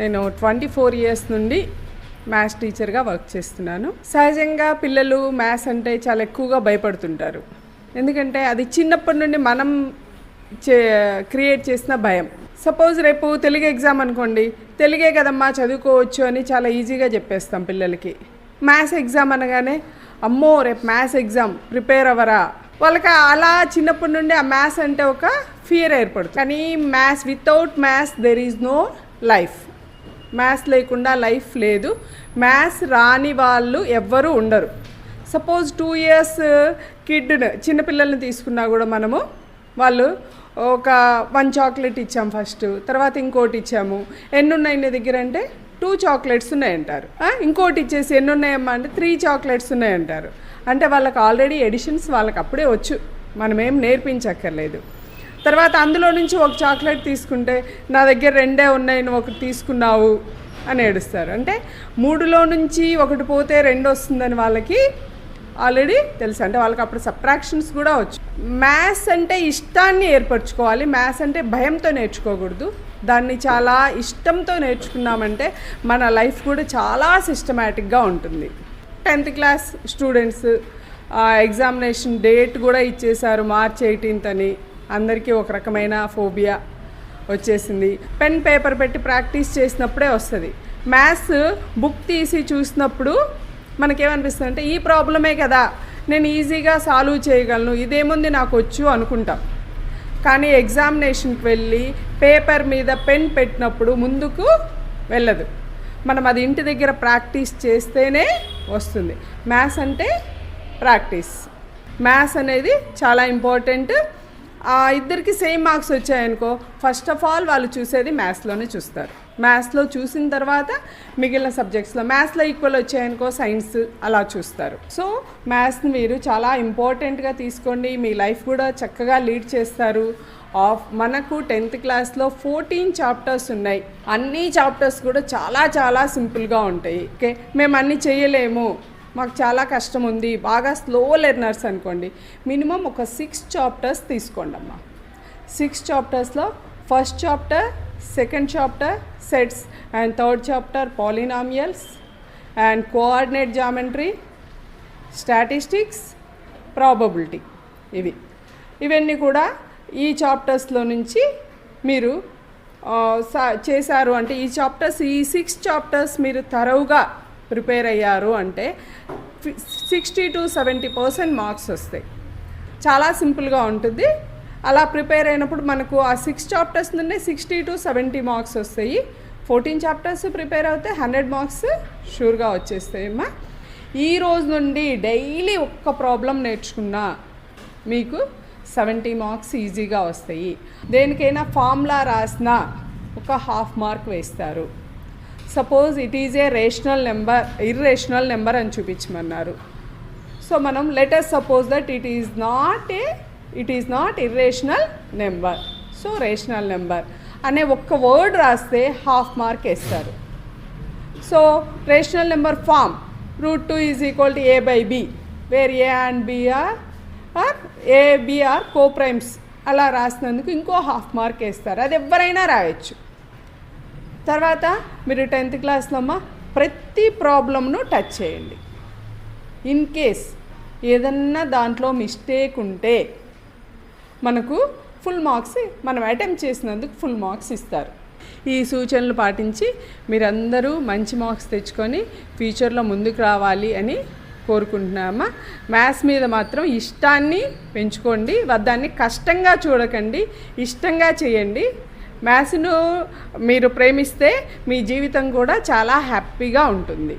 నేను twenty four years నుండి maths టీచర్గా వర్క్ చేస్తున్నాను. సహజంగా పిల్లలు మ్యాథ్స్ అంటే చాలా ఎక్కువగా భయపడుతుంటారు. ఎందుకంటే అది చిన్నప్పటి నుండి మనం చే క్రియేట్ చేసిన భయం. సపోజ్ రేపు తెలుగు ఎగ్జామ్ అనుకోండి. తెలుగే కదమ్మా చదువుకోవచ్చు అని చాలా ఈజీగా చెప్పేస్తాం పిల్లలకి. మ్యాథ్స్ ఎగ్జామ్ అనగానే అమ్మో రేపు మ్యాథ్స్ ఎగ్జామ్ ప్రిపేర్ అవ్వరా? వాళ్ళకి అలా చిన్నప్పటి నుండి ఆ మ్యాథ్స్ అంటే ఒక ఫియర్ ఏర్పడుతుంది. కానీ maths without maths there is no life maths లేకుండా లైఫ్ లేదు. మ్యాథ్స్ రాని వాళ్ళు ఎవ్వరూ ఉండరు. సపోజ్ టూ ఇయర్స్ కిడ్ను uh, చిన్నపిల్లల్ని తీసుకున్నా కూడా మనము వాళ్ళు ఒక వన్ చాక్లెట్ ఇచ్చాం ఫస్ట్ తర్వాత ఇంకోటి ఇచ్చాము. ఎన్ని ఉన్నాయి నీ దగ్గర అంటే టూ చాక్లెట్స్ ఉన్నాయంటారు ఇంకోటి ఇచ్చేసి ఎన్ని ఉన్నాయమ్మా అంటే త్రీ చాక్లెట్స్ ఉన్నాయంటారు అంటే వాళ్ళకి ఆల్రెడీ ఎడిషన్స్ వాళ్ళకి అప్పుడే వచ్చు. మనమేం నేర్పించక్కర్లేదు. తర్వాత అందులో నుంచి ఒక చాక్లెట్ తీసుకుంటే నా దగ్గర రెండే ఉన్నాయి నువ్వు ఒకటి తీసుకున్నావు అని ఏడుస్తారు. అంటే మూడులో నుంచి ఒకటి పోతే రెండు వస్తుందని వాళ్ళకి ఆల్రెడీ తెలుసు. అంటే వాళ్ళకి అప్పుడు సబ్ట్రాక్షన్స్ కూడా వచ్చు. మ్యాథ్స్ అంటే ఇష్టాన్ని ఏర్పరచుకోవాలి. మ్యాథ్స్ అంటే భయంతో నేర్చుకోకూడదు. దాన్ని చాలా ఇష్టంతో నేర్చుకున్నామంటే మన లైఫ్ కూడా చాలా సిస్టమేటిక్గా ఉంటుంది. Tenth class students examination date కూడా ఇచ్చేశారు మార్చ్ ఎయిటీన్త్ అని. అందరికీ ఒక రకమైన ఫోబియా వచ్చేసింది. పెన్ పేపర్ పెట్టి ప్రాక్టీస్ చేసినప్పుడే వస్తుంది. మ్యాథ్స్ బుక్ తీసి చూసినప్పుడు మనకేమనిపిస్తుంది అంటే ఈ ప్రాబ్లమే కదా నేను ఈజీగా సాల్వ్ చేయగలను ఇదేముంది నాకు వచ్చు అనుకుంటాం. కానీ ఎగ్జామినేషన్కి వెళ్ళి పేపర్ మీద పెన్ పెట్టినప్పుడు ముందుకు వెళ్ళదు. మనం అది ఇంటి దగ్గర ప్రాక్టీస్ చేస్తేనే వస్తుంది. మ్యాథ్స్ అంటే ప్రాక్టీస్. మ్యాథ్స్ అనేది చాలా ఇంపార్టెంట్ ఇద్దరికి సేమ్ మార్క్స్ వచ్చాయనుకో ఫస్ట్ ఆఫ్ ఆల్ వాళ్ళు చూసేది మ్యాథ్స్లోనే చూస్తారు. మ్యాథ్స్లో చూసిన తర్వాత మిగిలిన సబ్జెక్ట్స్లో మ్యాథ్స్లో ఈక్వల్ వచ్చాయనుకో సైన్స్ అలా చూస్తారు. సో మ్యాథ్స్ని మీరు చాలా ఇంపార్టెంట్గా తీసుకోండి. మీ లైఫ్ కూడా చక్కగా లీడ్ చేస్తారు. ఆఫ్ మనకు టెన్త్ క్లాస్లో ఫోర్టీన్ చాప్టర్స్ ఉన్నాయి. అన్ని చాప్టర్స్ కూడా చాలా చాలా సింపుల్గా ఉంటాయి. ఓకే మేము అన్నీ చేయలేము. మాకు చాలా కష్టం ఉంది. బాగా స్లో లెర్నర్స్ అనుకోండి. మినిమం ఒక సిక్స్ చాప్టర్స్ తీసుకోండి అమ్మా. Six చాప్టర్స్లో first chapter second chapter sets and third chapter polynomials and coordinate geometry statistics probability ఇవి. ఇవన్నీ కూడా ఈ చాప్టర్స్లో నుంచి మీరు సా- చేశారు అంటే ఈ చాప్టర్స్ ఈ సిక్స్ చాప్టర్స్ మీరు తరవుగా ప్రిపేర్ అయ్యారు అంటే sixty to seventy percent marks వస్తాయి. చాలా సింపుల్గా ఉంటుంది. అలా ప్రిపేర్ అయినప్పుడు మనకు ఆ సిక్స్ చాప్టర్స్ నుండి సిక్స్టీ టు సెవెంటీ మార్క్స్ వస్తాయి. ఫోర్టీన్ చాప్టర్స్ ప్రిపేర్ అవుతే హండ్రెడ్ మార్క్స్ షూర్గా వచ్చేస్తాయి అమ్మా ఈ రోజు నుండి డైలీ ఒక్క ప్రాబ్లం నేర్చుకున్నా మీకు సెవెంటీ మార్క్స్ ఈజీగా వస్తాయి. దేనికైనా ఫార్ములా రాసినా ఒక హాఫ్ మార్క్ వేస్తారు. Suppose it is a rational number irrational number అని చూపించమన్నారు. సో మనం letter suppose that it is not a it is not irrational number so rational number అనే ఒక్క వర్డ్ రాస్తే హాఫ్ మార్క్ వేస్తారు. So rational number form root two is equal to a by b where a and b are are co primes అలా రాసినందుకు ఇంకో half mark వేస్తారు. అది ఎవరైనా రాయొచ్చు. తర్వాత మీరు టెన్త్ క్లాస్లో అమ్మ ప్రతి ప్రాబ్లమ్ను టచ్ చేయండి. ఇన్ కేస్ ఏదన్నా దాంట్లో మిస్టేక్ ఉంటే మనకు ఫుల్ మార్క్స్ మనం అటెంప్ట్ చేసినందుకు ఫుల్ మార్క్స్ ఇస్తారు. ఈ సూచనలు పాటించి మీరందరూ మంచి మార్క్స్ తెచ్చుకొని ఫ్యూచర్లో ముందుకు రావాలి అని కోరుకుంటున్నామా? మ్యాథ్స్ మీద మాత్రం ఇష్టాన్ని పెంచుకోండి దాన్ని కష్టంగా చూడకండి ఇష్టంగా చేయండి. మ్యాథ్స్ను మీరు ప్రేమిస్తే మీ జీవితం కూడా చాలా హ్యాపీగా ఉంటుంది.